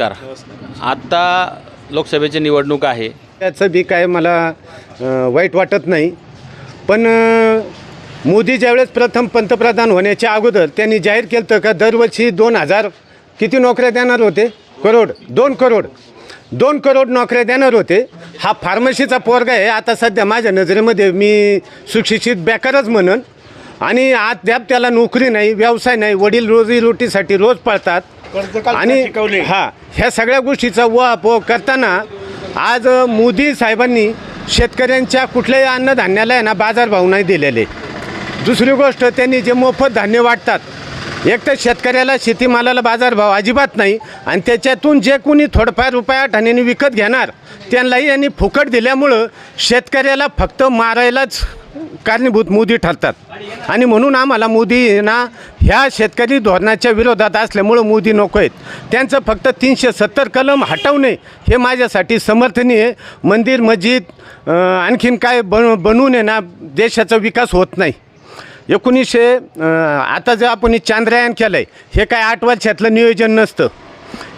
नमस्कार. आत्ता लोकसभेची निवडणूक आहे. त्याचं बी काय मला अं, वाईट वाटत नाही. पण अं, मोदी ज्यावेळेस प्रथम पंतप्रधान होण्याच्या अगोदर त्यांनी जाहीर केलं होतं का दरवर्षी दोन हजार किती नोकऱ्या देणार होते? करोड दोन करोड. दोन करोड नोकऱ्या देणार होते. हा फार्मसीचा पोरगा आहे. आता सध्या माझ्या नजरेमध्ये मी सुशिक्षित बेकारच म्हणन. आणि अद्याप त्याला नोकरी नाही व्यवसाय नाही वडील रोजीरोटीसाठी रोज पळतात. आणि हा ह्या सगळ्या गोष्टीचा उहापोह करताना आज मोदी साहेबांनी शेतकऱ्यांच्या कुठल्याही अन्नधान्याला आहे ना बाजारभाव नाही दिलेले. दुसरी गोष्ट त्यांनी जे मोफत धान्य वाटतात एक तर शेतकऱ्याला शेतीमालाला बाजारभाव अजिबात नाही आणि त्याच्यातून जे कोणी थोडंफार रुपया ठाण्याने विकत घेणार त्यांनाही यांनी फुकट दिल्यामुळं शेतकऱ्याला फक्त मारायलाच कारणीभूत मोदी ठरतात. आणि म्हणून आम्हाला मोदी ना ह्या शेतकरी धोरणाच्या विरोधात असल्यामुळं मोदी नको आहेत. त्यांचं फक्त तीनशे सत्तर कलम हटवणे हे माझ्यासाठी समर्थनीय मंदिर मस्जिद आणखीन काय बन बनवून आहे ना देशाचा विकास होत नाही. एकोणीसशे आता जे आपण चांद्रयान केलं आहे हे काय आठ वर्षातलं नियोजन नसतं.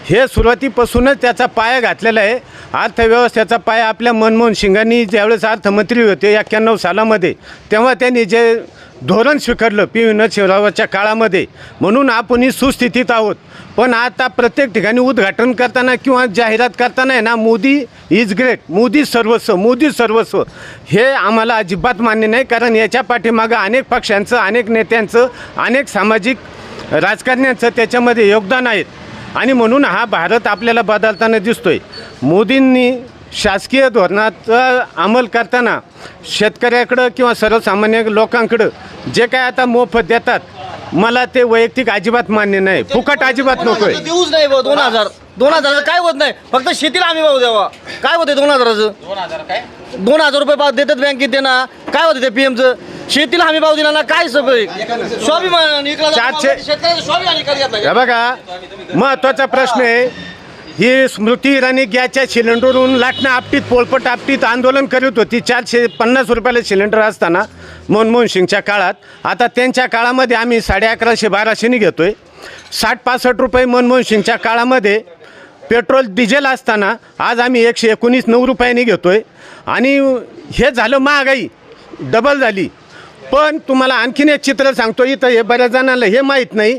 हे सुरुवातीपासूनच त्याचा पाया घातलेला आहे. अर्थव्यवस्थेचा पाया आपल्या मनमोहन सिंगांनी ज्यावेळेस अर्थमंत्री होते एक्क्याण्णव सालामध्ये तेव्हा त्यांनी जे धोरण स्वीकारलं पी विनोद नरसिंहरावाच्या काळामध्ये. म्हणून आपण ही सुस्थितीत आहोत. पण आता प्रत्येक ठिकाणी उद्घाटन करताना किंवा जाहिरात करताना आहे ना मोदी इज ग्रेट मोदी सर्वस्व मोदी सर्वस्व. हे आम्हाला अजिबात मान्य नाही कारण याच्या पाठीमागं अनेक पक्षांचं अनेक नेत्यांचं अनेक सामाजिक राजकारण्यांचं त्याच्यामध्ये योगदान आहेत आणि म्हणून हा भारत आपल्याला बदलताना दिसतोय. मोदींनी शासकीय धोरणाचा अंमल करताना शेतकऱ्याकडं किंवा सर्वसामान्य लोकांकडं जे काय आता मोफत देतात मला ते वैयक्तिक अजिबात मान्य नाही. फुकट अजिबात नको आहे देऊच नाही दोन हजार. दोन हजार काय होत नाही? फक्त शेतीला आम्ही भाऊ द्यावा. काय होते दोन हजाराचं? दोन हजार रुपये भाव देतात बँकेत देणार काय होते ते पीएमचं शेतीला हमी भाव दिला ना काय सगळं स्वाभिमान इकला जातो चारशे- शेतकऱ्याचा स्वाभिमान इकला जात नाही. हे बघा महत्त्वाचा प्रश्न आहे. ही स्मृती इराणी गॅसच्या सिलेंडरवरून लाटणं आपटीत पोलपट आपटीत आंदोलन करीत होती. चारशे पन्नास रुपयाला सिलेंडर असताना मनमोहन सिंगच्या काळात. आता त्यांच्या काळामध्ये आम्ही साडे अकराशे बाराशेने घेतो आहे साठ पासष्ट रुपये मनमोहन सिंगच्या काळामध्ये. पेट्रोल डिझेल असताना आज आम्ही एकशे एकोणीस नऊ रुपयांनी घेतो आहे आणि हे झालं महागाई. डबल झाली. पण तुम्हाला आणखीन एक चित्र सांगतो. इथं हे बऱ्याच जणांना हे माहीत नाही.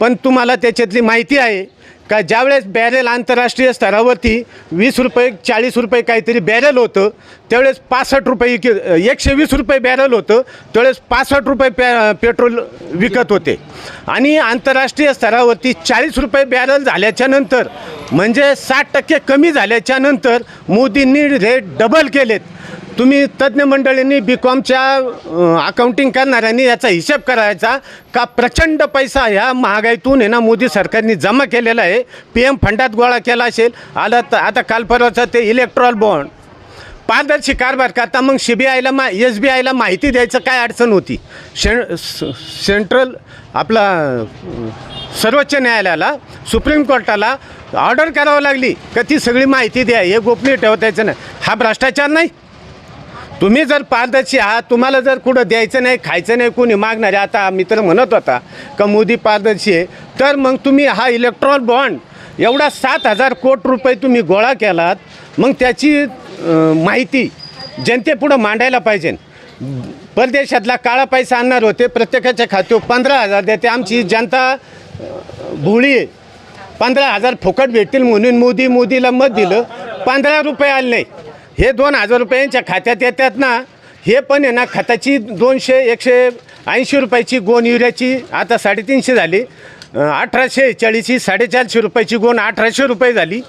पण तुम्हाला त्याच्यातली माहिती आहे. का ज्यावेळेस बॅरेल आंतरराष्ट्रीय स्तरावरती वीस रुपये चाळीस रुपये काहीतरी बॅरेल होतं त्यावेळेस पासष्ट रुपये कि एकशे वीस रुपये बॅरेल होतं त्यावेळेस पासष्ट रुपये पे पेट्रोल विकत होते. आणि आंतरराष्ट्रीय स्तरावरती चाळीस रुपये बॅरल झाल्याच्यानंतर म्हणजे साठ टक्के कमी झाल्याच्यानंतर मोदींनी रेट डबल केलेत. तुम्ही तज्ज्ञ मंडळींनी बी कॉमच्या अकाउंटिंग करणाऱ्यांनी याचा हिशेब करायचा का प्रचंड पैसा ह्या महागाईतून आहे ना मोदी सरकारने जमा केलेला आहे. पी एम फंडात गोळा केला असेल. आलं तर आता काल परवाचं ते इलेक्ट्रॉल बॉन्ड पारदर्शी कारभार करता मग सी बी आयला मा एस बी आयला माहिती द्यायचं काय अडचण होती. शे स- सेंट्रल आपला सर्वोच्च न्यायालयाला सुप्रीम कोर्टाला ऑर्डर करावं लागली. का ती सगळी माहिती द्या. हे गोपनीय ठेवता यायचं नाही. हा भ्रष्टाचार नाही. तुम्ही जर पारदर्शी आहात तुम्हाला जर कुठं द्यायचं नाही खायचं नाही कोणी मागणारे आता मित्र म्हणत होता का मोदी पारदर्शी आहे तर मग तुम्ही हा इलेक्ट्रॉल बॉन्ड एवढा सात हजार कोट रुपये तुम्ही गोळा केलात मग त्याची माहिती जनतेपुढं मांडायला पाहिजे. परदेशातला काळा पैसा आणणार होते प्रत्येकाच्या खात्यावर पंधरा हजार देते आमची जनता भोळी आहे. पंधरा हजार फुकट भेटतील म्हणून मोदी मोदीला मत दिलं पंधरा रुपये आले नाही. हे दोन हजार रुपयांच्या खात्यात येतात ना हे पण आहे ना खताची दोनशे एकशे ऐंशी रुपयाची गोण युरियाची आता साडेतीनशे झाली. अठराशे चाळीसची साडेचारशे रुपयाची गोण अठराशे रुपये झाली.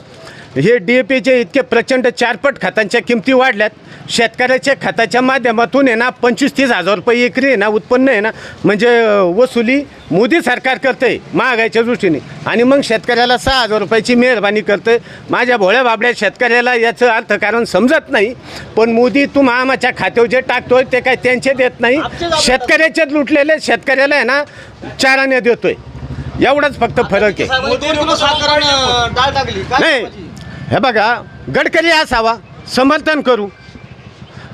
हे डी ए पीचे इतके प्रचंड चारपट खतांच्या किमती वाढल्यात. शेतकऱ्याच्या खताच्या माध्यमातून आहे ना पंचवीस तीस हजार रुपये एकरी आहे ना उत्पन्न आहे ना म्हणजे वसुली मोदी सरकार करते महागाईच्या दृष्टीने. आणि मग शेतकऱ्याला सहा हजार रुपयाची मेहरबानी करते माझ्या भोळ्या बाबड्या शेतकऱ्याला याचं अर्थकारण समजत नाही. पण मोदी तू आमाच्या खात्यावर जे टाकतोय ते काय त्यांचे देत नाही. शेतकऱ्याचे लुटलेले शेतकऱ्याला आहे ना चाराने देतोय. एवढाच फक्त फरक आहे. नाही? हे बघा गडकरी असावा समर्थन करू.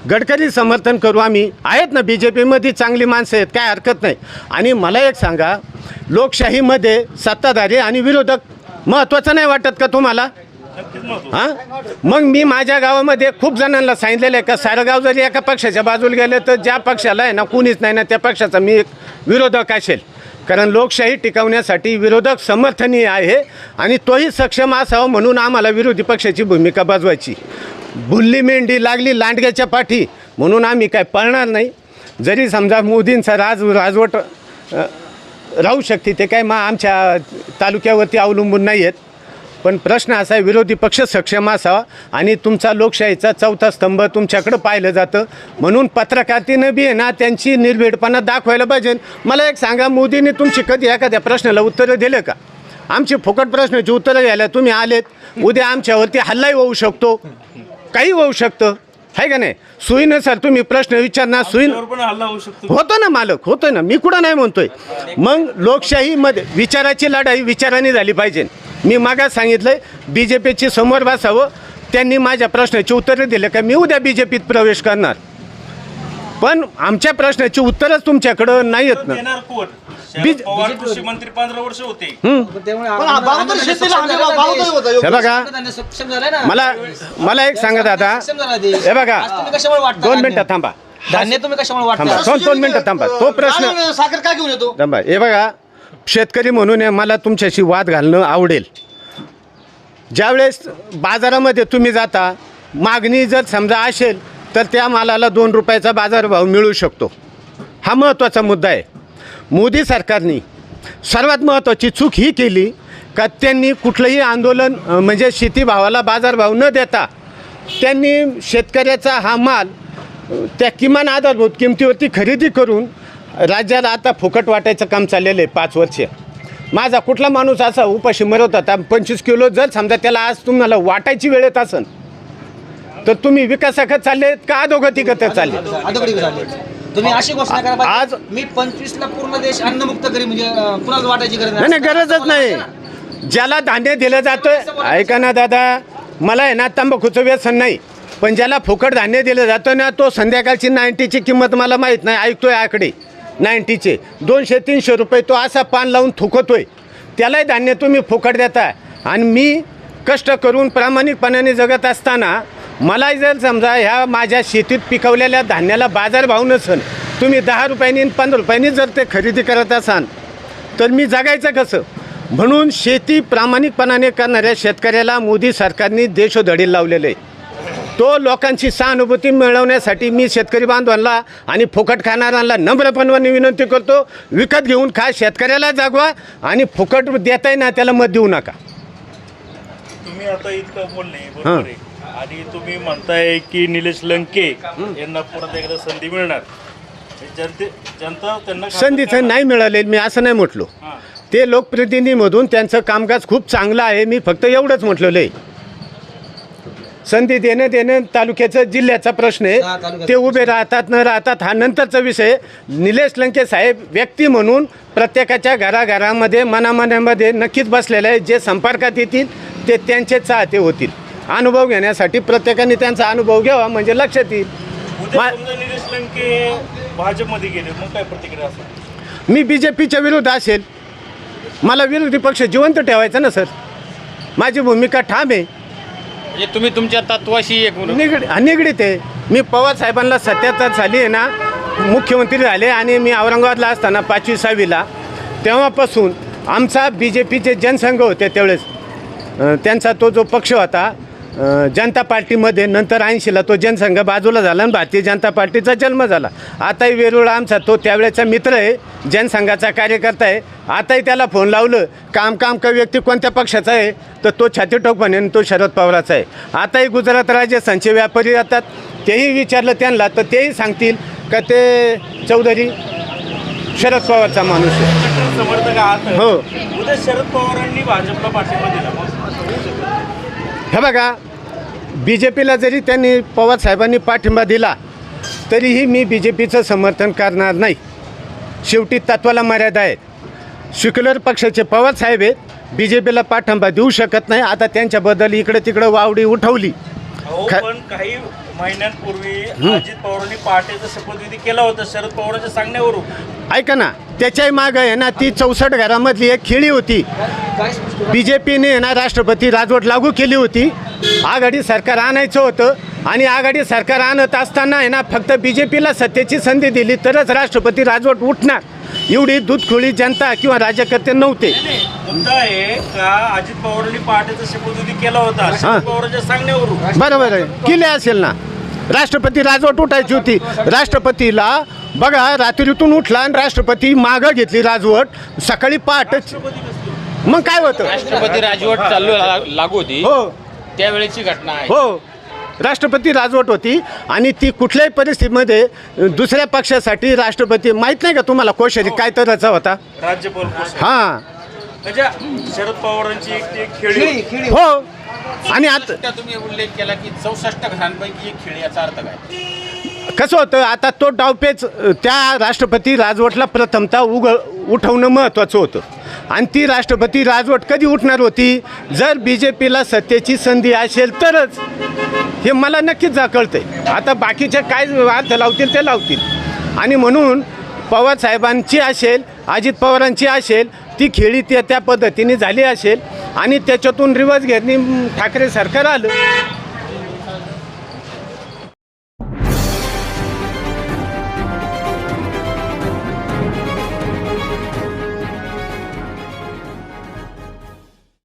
गडकरी समर्थन करू आम्ही. आहेत ना बी जे पीमध्ये चांगली माणसं आहेत काय हरकत नाही. आणि मला एक सांगा लोकशाहीमध्ये सत्ताधारी आणि विरोधक महत्त्वाचं नाही वाटत का तुम्हाला? हां? मग मी माझ्या गावामध्ये खूप जणांना सांगितलेलं आहे का सारं गाव जरी एका पक्षाच्या बाजूला गेलं तर ज्या पक्षाला आहे ना कुणीच नाही ना त्या पक्षाचा मी एक विरोधक असेल. कारण लोकशाही टिकवण्यासाठी विरोधक समर्थनीय आहे आणि तोही सक्षम असावा म्हणून आम्हाला विरोधी पक्षाची भूमिका बजवायची. बुल्ली मेंढी लागली लांडग्याच्या पाठी म्हणून आम्ही काय पळणार नाही. जरी समजा मोदींचा राज राजवट राहू शकते ते काय मा आमच्या तालुक्यावरती अवलंबून नाही आहेत पण प्रश्न असा आहे विरोधी पक्ष सक्षम असावा आणि तुमचा लोकशाहीचा चौथा स्तंभ तुमच्याकडं पाहिलं जातं. म्हणून पत्रकारितेनं बी आहे ना त्यांची निर्भीडपणा दाखवायला पाहिजे. मला एक सांगा मोदींनी तुमची कधी एखाद्या प्रश्नाला उत्तरं दिलं का? आमची फुकट प्रश्नाची उत्तरं घ्यायला तुम्ही आलेत. उद्या आमच्यावरती हल्लाही होऊ शकतो. काही होऊ शकतं. आहे का नाही? सुईनुसार तुम्ही प्रश्न विचारणार सुईन पण हल्ला होऊ शकतो. होतो ना मालक होतो ना. मी कुठं नाही म्हणतोय. मग लोकशाहीमध्ये विचाराची लढाई विचाराने झाली पाहिजे. मी मागास सांगितलंय बी जे पीची समोर बसावं. त्यांनी माझ्या प्रश्नाची उत्तरं दिले का मी उद्या बी जे पीत प्रवेश करणार. पण आमच्या प्रश्नाची उत्तरच तुमच्याकडं नाही येत ना. कृषी मंत्री पंधरा वर्ष होते. पण हा बघा. मला मला एक सांगा दादा. हे बघा. दोन मिनटं थांबा. धान्य तुम्ही कशामुळे वाटता? दोन दोन मिनटं थांबा. तो प्रश्न साखर काय घेऊन येतो? थांबा. हे बघा. शेतकरी म्हणून मला तुमच्याशी वाद घालणं आवडेल. ज्यावेळेस बाजारामध्ये तुम्ही जाता मागणी जर समजा असेल तर त्या मालाला दोन रुपयाचा बाजारभाव मिळू शकतो. हा महत्त्वाचा मुद्दा आहे. मोदी सरकारने सर्वात महत्त्वाची चूक ही केली का त्यांनी कुठलंही आंदोलन म्हणजे शेतीभावाला बाजारभाव न देता त्यांनी शेतकऱ्याचा हा माल त्या किमान आधारभूत किमतीवरती खरेदी करून राज्याला आता फुकट वाटायचं काम चाललेलं आहे पाच वर्ष. माझा कुठला माणूस असा उपाशी मरत होता पंचवीस किलो जर समजा त्याला आज तुम्हाला वाटायची वेळ येत असन तर तुम्ही विकासाकडे चालले का अधोगतीकडे चालले अधोगती झाली तुम्ही अशी घोषणा करा पाहिजे, आज- मी पंचवीस ला पूर्ण देश अन्नमुक्त करी म्हणजे अं, कुणाला वाटायची गरज नाही नाही गरजच नाही. ज्याला धान्य दिलं जातं ऐका ना दादा मला आहे ना तंबाखूचं व्यसन नाही पण ज्याला फुकट धान्य दिलं जातं ना तो संध्याकाळची नाईन्टीची किंमत मला माहीत नाही ऐकतोय आकडे. नाईन्टीचे. दोनशे तीनशे रुपये तो असा पान लावून थुकतोय. त्यालाही धान्य तुम्ही फुकट देता आणि मी कष्ट करून प्रामाणिकपणाने जगत असताना मला जर समजा ह्या माझ्या शेतीत पिकवलेल्या धान्याला बाजारभाव नसेल तुम्ही दहा रुपयांनी आणि पंधरा रुपयांनी जर ते खरेदी करत असाल तर मी जगायचं कसं? म्हणून शेती प्रामाणिकपणाने करणाऱ्या शेतकऱ्याला मोदी सरकारने देशोधडी लावलेलं आहे. तो लोकांची सहानुभूती मिळवण्यासाठी मी शेतकरी बांधवांना आणि फुकट खाणाऱ्यांना नम्रपणाने विनंती करतो विकत घेऊन खा शेतकऱ्याला जागवा आणि फुकट देताय ना त्याला मत देऊ नका. तुम्ही आता इतकं बोलले बरोबर आहे. आणि तुम्ही म्हणताय की निलेश लंके यांना परत एकदा संधी मिळणार. जनते जनता त्यांना खातं संधीचं. नाही मिळाले मी असं नाही म्हटलो. हां. ते लोकप्रतिनिधीमधून त्यांचं कामकाज खूप चांगलं आहे मी फक्त एवढंच म्हटलेलं आहे. संधी देणं देणं तालुक्याचा जिल्ह्याचा प्रश्न हा, आहे ते उभे राहतात न राहतात हा नंतरचा विषय निलेश लंके साहेब व्यक्ती म्हणून प्रत्येकाच्या घराघरामध्ये मनामनामध्ये नक्कीच बसलेले आहे जे संपर्कात येतील ते त्यांचे चाहते होतील. अनुभव घेण्यासाठी प्रत्येकाने त्यांचा अनुभव घ्यावा म्हणजे लक्षात येईल. निलेश लंके भाजपमध्ये गेले मग काय प्रतिक्रिया असेल? मी बी जे पीच्या विरुद्ध असेल. मला विरोधी पक्ष जिवंत ठेवायचा ना सर? माझी भूमिका ठाम आहे. म्हणजे तुम्ही तुमच्या तत्वाशी एक निगड निगडीत आहे. मी पवार साहेबांना सत्याचा झाली आहे ना मुख्यमंत्री झाले आणि मी औरंगाबादला असताना पाचवी सहावीला. तेव्हापासून आमचा बी जे पीचे जनसंघ होते त्यावेळेस. त्यांचा तो जो पक्ष होता जनता पार्टीमध्ये नंतर ऐंशीला तो जनसंघ बाजूला झाला आणि भारतीय जनता पार्टीचा जन्म झाला. आताही वेरूळ आमचा तो त्यावेळेचा मित्र आहे जनसंघाचा कार्यकर्ता आहे. आताही त्याला फोन लावलं काम काम का व्यक्ती कोणत्या पक्षाचा आहे तर तो छाती म्हणेन तो शरद पवाराचा आहे. आताही गुजरात राजस्थानचे व्यापारी येतात तेही विचारलं त्यांना तर तेही सांगतील का ते चौधरी शरद पवारचा माणूस आहे. कट्टर समर्थक आहात. हो. उद्या शरद पवारांनी भाजपला पाठिंबा दिला. हे बघा बी जे पीला जरी त्यांनी पवार साहेबांनी पाठिंबा दिला तरीही मी बी जे पीचं समर्थन करणार नाही. शेवटी तत्वाला मर्यादा आहेत सेक्युलर पक्षाचे पवार साहेब आहेत बी जे पीला पाठिंबा देऊ शकत नाही. आता त्यांच्याबद्दल इकडे तिकडं वावडी उठवली. काही महिन्यांपूर्वी अजित पवारांनी पहाटेचा शपथविधी केला होता शरद पवारांच्या सांगण्यावरून. ऐका ना त्याच्याही मागं आहे ना ती चौसष्ट घरामधली एक खेळी होती. बी जे पीने ना राष्ट्रपती राजवट लागू केली होती. आघाडी सरकार आणायचं होतं आणि आघाडी सरकार आणत असताना आहे ना फक्त बी जे पीला सत्तेची संधी दिली तरच राष्ट्रपती राजवट उठणार. एवढी दूधखोळी जनता किंवा राज्यकर्ते नव्हते. मुद्दा आहे का अजित पवारांनी पहाटेचा शपथविधी केला होता? शरद पवारांच्या सांगण्यावरून. बरोबर आहे. केले असेल ना? राष्ट्रपती राजवट उठायची होती. राष्ट्रपतीला बघा रात्रीतून उठला आणि राष्ट्रपती मागं घेतली राजवट. सकाळी पहाटच मग काय होतं? राष्ट्रपती राजवट चालू लागू होती. हो. त्यावेळेची घटना आहे. हो. राष्ट्रपती राजवट होती आणि ती कुठल्याही परिस्थितीमध्ये दुसऱ्या पक्षासाठी राष्ट्रपती माहीत नाही का तुम्हाला कोशारी काय तऱ्हाचा होता? राज्यपाल. हां. शरद पवारांची हो. आणि आता तुम्ही उल्लेख केला की चौसष्ट घरांपैकी एक खेळ याचा अर्थ काय? कसं होतं आता तो डावपेच त्या राष्ट्रपती राजवटला प्रथमतः उग उठवणं महत्त्वाचं होतं. आणि ती राष्ट्रपती राजवट कधी उठणार होती? जर बी जे पीला सत्तेची संधी असेल तरच. हे मला नक्कीच जाकळतंय. आता बाकीचे काय अर्थ लावतील ते लावतील. आणि म्हणून पवार साहेबांची असेल अजित पवारांची असेल ती खेळी त्या त्या पद्धतीने झाली असेल आणि त्याच्यातून रिवर्स घेणे ठाकरे सरकार आलं.